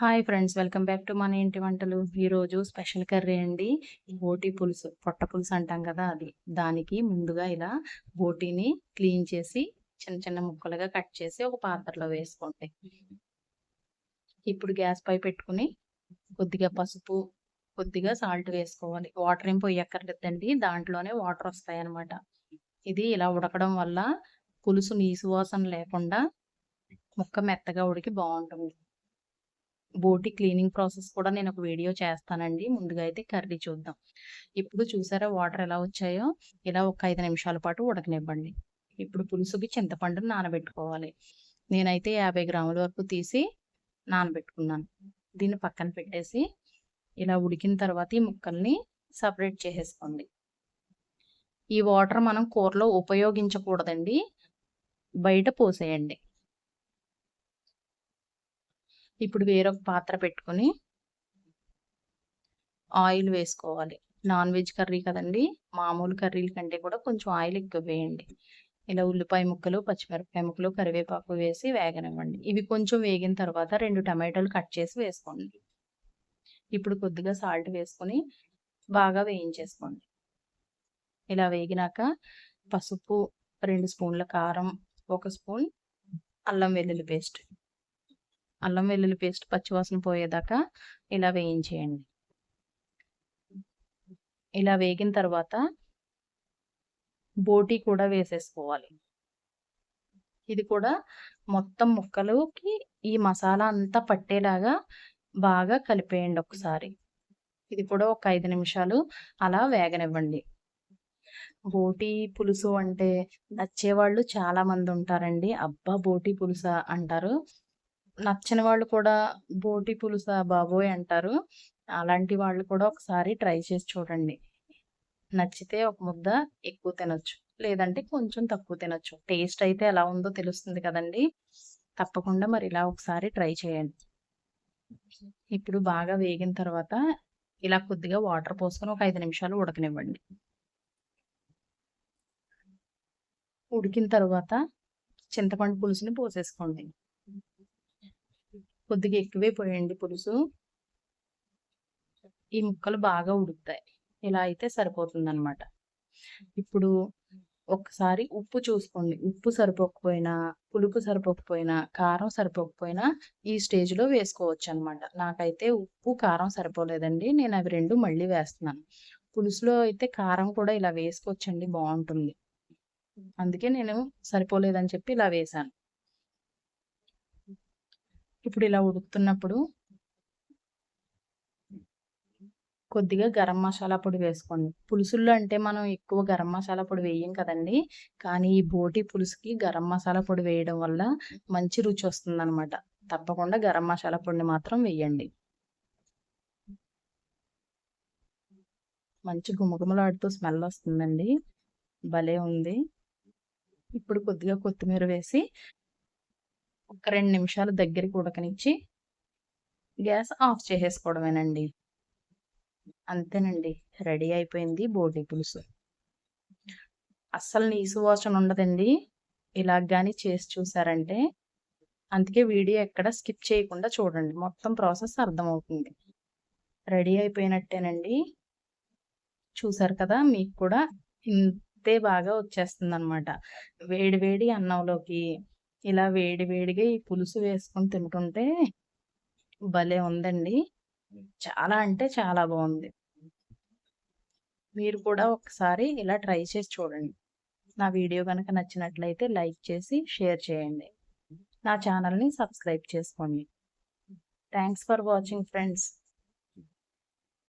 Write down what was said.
Hi friends welcome back to మన ఇంటి వంటలు ఈరోజు స్పెషల్ కర్రీ అండి. బోటి పులుసు పొట్ట పులుసు అంటాం కదా అది. దానికి ముందుగా ఇలా బోటీని క్లీన్ చేసి చిన్న చిన్న ముక్కలుగా కట్ చేసి ఒక పాత్రలో వేసుకోండి. ఇప్పుడు గ్యాస్ పై పెట్టుకుని కొద్దిగా పసుపు కొద్దిగా సాల్ట్ వేసుకోవాలి. వాటర్ ఏం పోయక్కర్లేదండి. దాంట్లోనే వాటర్ వస్తాయి అన్నమాట ఇది ఇలా ఉడకడం వల్ల పులుసు నీసు వాసన లేకుండా ముక్క మెత్తగా ఉడికి బాగుంటుంది. బోటి క్లీనింగ్ ప్రాసెస్ కూడా నేను ఒక వీడియో చేస్తానండి. ముందుగా అయితే కర్రీ చూద్దాం. ఇప్పుడు చూసారా వాటర్ ఎలా వచ్చాయో? ఇలా ఒక ఐదు నిమిషాల పాటు ఉడకనివ్వండి. ఇప్పుడు పులుసుకి చింతపండును నానబెట్టుకోవాలి. నేనైతే యాభై గ్రాముల వరకు తీసి నానబెట్టుకున్నాను. దీన్ని పక్కన పెట్టేసి ఇలా ఉడికిన తర్వాత ఈ ముక్కల్ని సపరేట్ చేసేసుకోండి. ఈ వాటర్ మనం కూరలో ఉపయోగించకూడదండి. బయట పోసేయండి. ఇప్పుడు వేరొక పాత్ర పెట్టుకొని ఆయిల్ వేసుకోవాలి. నాన్ వెజ్ కర్రీ కదండి మామూలు కర్రీల కంటే కూడా కొంచెం ఆయిల్ ఎక్కువ వేయండి. ఇలా ఉల్లిపాయ ముక్కలు పచ్చిమిరపకాయ ముక్కలు కరివేపాకు వేసి వేగనివ్వండి. ఇవి కొంచెం వేగిన తర్వాత రెండు టమాటాలు కట్ చేసి వేసుకోండి. ఇప్పుడు కొద్దిగా సాల్ట్ వేసుకొని బాగా వేయించేసుకోండి. ఇలా వేగినాక పసుపు రెండు స్పూన్ల కారం ఒక స్పూన్ అల్లం వెల్లుల్లి పేస్ట్. అల్లం వెల్లుల్లి పేస్ట్ పచ్చివాసన పోయేదాకా ఇలా వేయించేయండి. ఇలా వేగిన తర్వాత బోటీ కూడా వేసేసుకోవాలి. ఇది కూడా మొత్తం ముక్కలుకి ఈ మసాలా అంతా పట్టేలాగా బాగా కలిపేయండి ఒకసారి. ఇది కూడా ఒక ఐదు నిమిషాలు అలా వేగనివ్వండి. బోటీ పులుసు అంటే నచ్చేవాళ్ళు చాలా మంది ఉంటారండి. అబ్బా బోటీ పులుస అంటారు. నచ్చని వాళ్ళు కూడా బోటి పులుస బాబోయ్ అంటారు. అలాంటి వాళ్ళు కూడా ఒకసారి ట్రై చేసి చూడండి. నచ్చితే ఒక ముద్ద ఎక్కువ తినొచ్చు. లేదంటే కొంచెం తక్కువ తినొచ్చు. టేస్ట్ అయితే ఎలా ఉందో తెలుస్తుంది కదండి. తప్పకుండా మరి ఇలా ఒకసారి ట్రై చేయండి. ఇప్పుడు బాగా వేగిన తర్వాత ఇలా కొద్దిగా వాటర్ పోసుకొని ఒక ఐదు నిమిషాలు ఉడకనివ్వండి. ఉడికిన తర్వాత చింతపండు పులుసుని పోసేసుకోండి. కొద్దిగా ఎక్కువే పోయండి పులుసు. ఈ ముక్కలు బాగా ఉడుకుతాయి. ఇలా అయితే సరిపోతుందనమాట ఇప్పుడు ఒకసారి ఉప్పు చూసుకోండి. ఉప్పు సరిపోకపోయినా పులుపు సరిపోకపోయినా కారం సరిపోకపోయినా ఈ స్టేజ్లో వేసుకోవచ్చు అనమాట నాకైతే ఉప్పు కారం సరిపోలేదండి. నేను అవి రెండు మళ్ళీ వేస్తున్నాను. పులుసులో అయితే కారం కూడా ఇలా వేసుకోవచ్చండి. బాగుంటుంది. అందుకే నేను సరిపోలేదని చెప్పి ఇలా వేశాను. ఇప్పుడు ఇలా ఉడుకుతున్నప్పుడు కొద్దిగా గరం మసాలా పొడి వేసుకోండి. పులుసుల్లో అంటే మనం ఎక్కువ గరం మసాలా పొడి వేయం కదండి. కానీ ఈ బోటి పులుసుకి గరం మసాలా పొడి వేయడం వల్ల మంచి రుచి వస్తుంది అనమాట తప్పకుండా గరం మసాలా పొడిని మాత్రం వేయండి. మంచి గుమగుమలాడుతూ స్మెల్ వస్తుందండి. భలే ఉంది. ఇప్పుడు కొద్దిగా కొత్తిమీర వేసి ఒక రెండు నిమిషాలు దగ్గరికి ఉడకనిచ్చి గ్యాస్ ఆఫ్ చేసేసుకోవడమేనండి. అంతేనండి. రెడీ అయిపోయింది బోటి పులుసు. అస్సలు నీసు వాసన ఉండదండి. ఇలా కానీ చేసి చూసారంటే అందుకే వీడియో ఎక్కడ స్కిప్ చేయకుండా చూడండి. మొత్తం ప్రాసెస్ అర్థమవుతుంది. రెడీ అయిపోయినట్టేనండి. చూసారు కదా మీకు కూడా ఇంతే బాగా వచ్చేస్తుంది అనమాట వేడి వేడి అన్నంలోకి ఇలా వేడి వేడిగా ఈ పులుసు వేసుకొని తింటుంటే భలే ఉందండి. చాలా అంటే చాలా బాగుంది. మీరు కూడా ఒకసారి ఇలా ట్రై చేసి చూడండి. నా వీడియో కనుక నచ్చినట్లయితే లైక్ చేసి షేర్ చేయండి. నా ఛానల్ని సబ్స్క్రైబ్ చేసుకోండి. Thanks for watching friends.